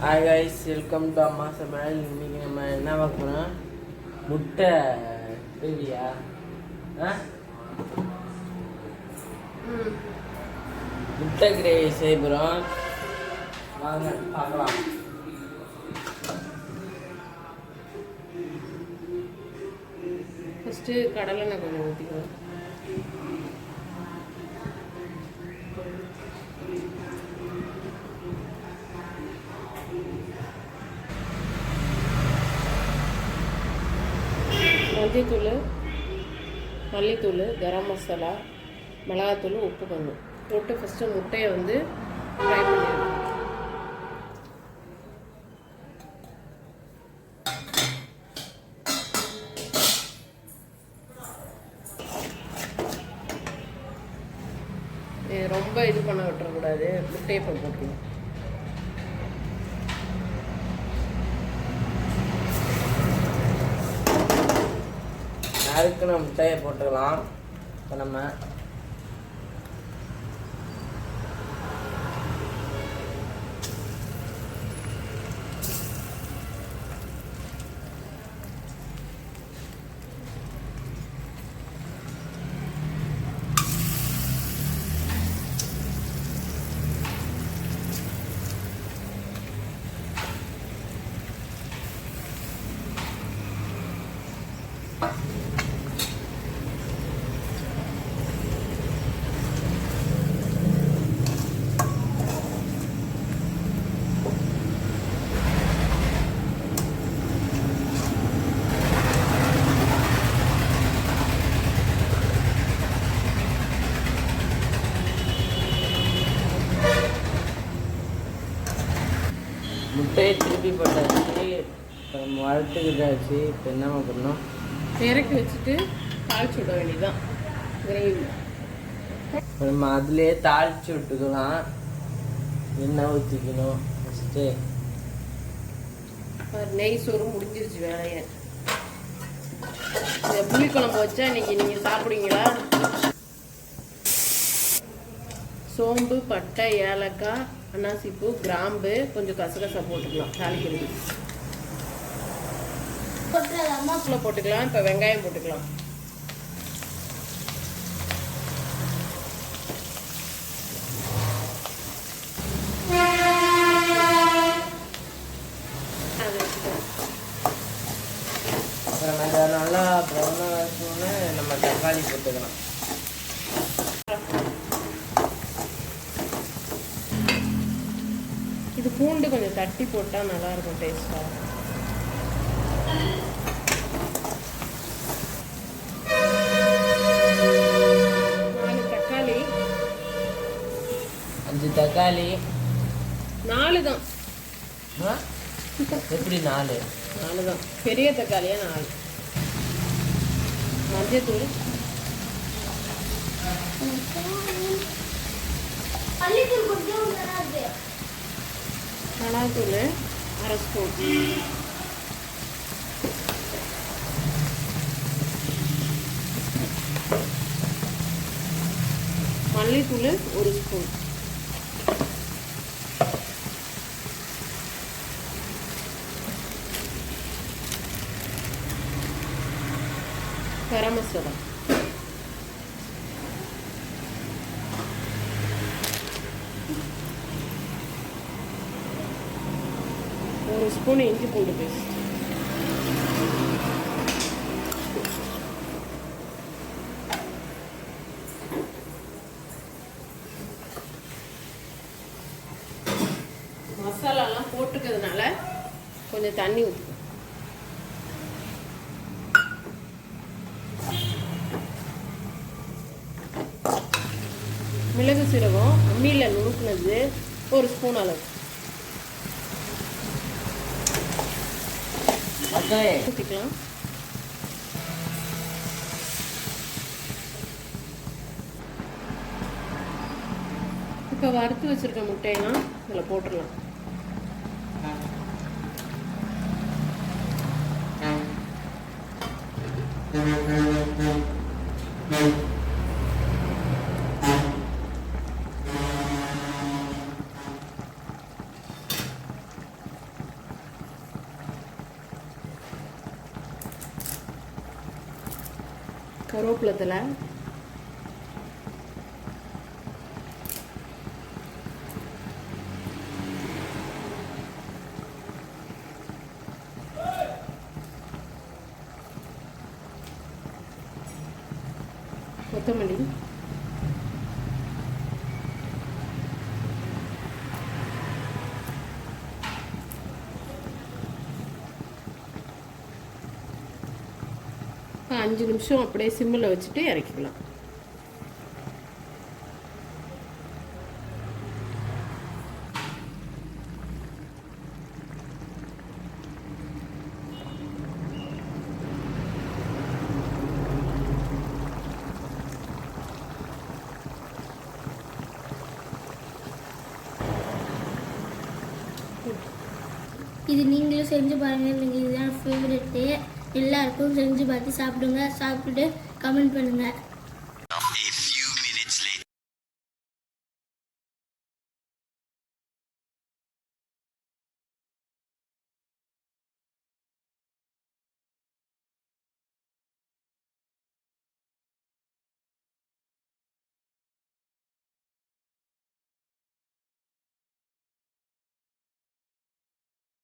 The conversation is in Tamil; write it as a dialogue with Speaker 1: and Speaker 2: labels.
Speaker 1: ஹாய் கைஸ் வெல்கம் டு அம்மா சமையல் இன்னைக்கு நம்ம என்ன பார்க்க முட்டை கிரேவியா ஆ? முட்டை கிரேவி செய்ய போகிறோம் வாங்க பார்க்கலாம்.
Speaker 2: ஃபஸ்ட்டு கடலை நான் கொஞ்சம் ஊற்றிக்கலாம் மஞ்சத்தூள் மல்லித்தூள் கரம் மசாலா மிளகாத்தூள் உப்பு கொஞ்சம். போட்டு ஃபஸ்ட்டு முட்டையை வந்து ஃப்ரை பண்ணிடுவோம் ரொம்ப இது பண்ண விட்டுறக்கூடாது. முட்டையை இப்போ அதுக்கு
Speaker 1: நம்ம முட்டையை போட்டுக்கலாம். இப்போ நம்ம முட்டையை திருப்பி போட்டாச்சு நம்ம வறுத்துக்கிட்டாச்சு. இப்போ என்ன பண்ணணும்?
Speaker 2: இறக்கி வச்சுட்டு தாளிச்சு விட வேண்டியதுதான். கிரேவி.
Speaker 1: நம்ம அதுலேயே தாளிச்சு விட்டுக்கலாம். எண்ணெய் ஊற்றிக்கணும் ஃபஸ்ட்டு
Speaker 2: நெய் சோறு முடிஞ்சிருச்சு வேலையை. இந்த புளிக்குழம்பு வச்சா இன்னைக்கு நீங்கள் சாப்பிடுவீங்களா? சோம்பு பட்டை ஏலக்காய் அன்னாசிப்பூ கிராம்பு கொஞ்சம் கசகசா போட்டுக்கலாம். தாளிக்கிறது அம்மாக்குள்ள போட்டுக்கலாம் இப்போ வெங்காயம் போட்டுக்கலாம்.
Speaker 1: அப்புறம் நல்லா ப்ரௌனாக நம்ம தக்காளி போட்டுக்கலாம்.
Speaker 2: பூண்டு கொஞ்சம் தட்டி போட்டால் நல்லா இருக்கும் டேஸ்ட்டாக நாலு தக்காளி.
Speaker 1: அஞ்சு தக்காளி.
Speaker 2: நாலு தான்?
Speaker 1: எப்படி நாலு?
Speaker 2: நாலு தான். பெரிய தக்காளியா நாலு. மஞ்சத்தூள். மிளகாத்தூள் அரை ஸ்பூன் மல்லித்தூள் ஒரு ஸ்பூன் கரம் மசாலா ஒரு ஸ்பூன் இஞ்சி பூண்டு பேஸ்ட் மசாலாலாம் போட்டுக்கிறதுனால கொஞ்சம் தண்ணி ஊற்றுக்கும் மிளகு சீரகம் அம்மியில் நுணுக்குனது ஒரு ஸ்பூன் அளவு.
Speaker 1: வெங்காயம்
Speaker 2: ஊற்றிக்கலாம் இப்போ வறுத்து வச்சிருக்க முட்டையெல்லாம் இதில் போட்டுடலாம். கருவேப்பிலை தலை கொத்தமல்லி. அஞ்சு நிமிஷம் அப்படியே சிம்மில் வச்சுட்டு இறக்கிக்கலாம்.
Speaker 3: இது நீங்களும் செஞ்சு பாருங்க. எனக்கு இதுதான் ஃபேவரெட்டு எல்லாருக்கும் செஞ்சு பார்த்து சாப்பிடுங்க. சாப்பிட்டுட்டு கமெண்ட் பண்ணுங்கள்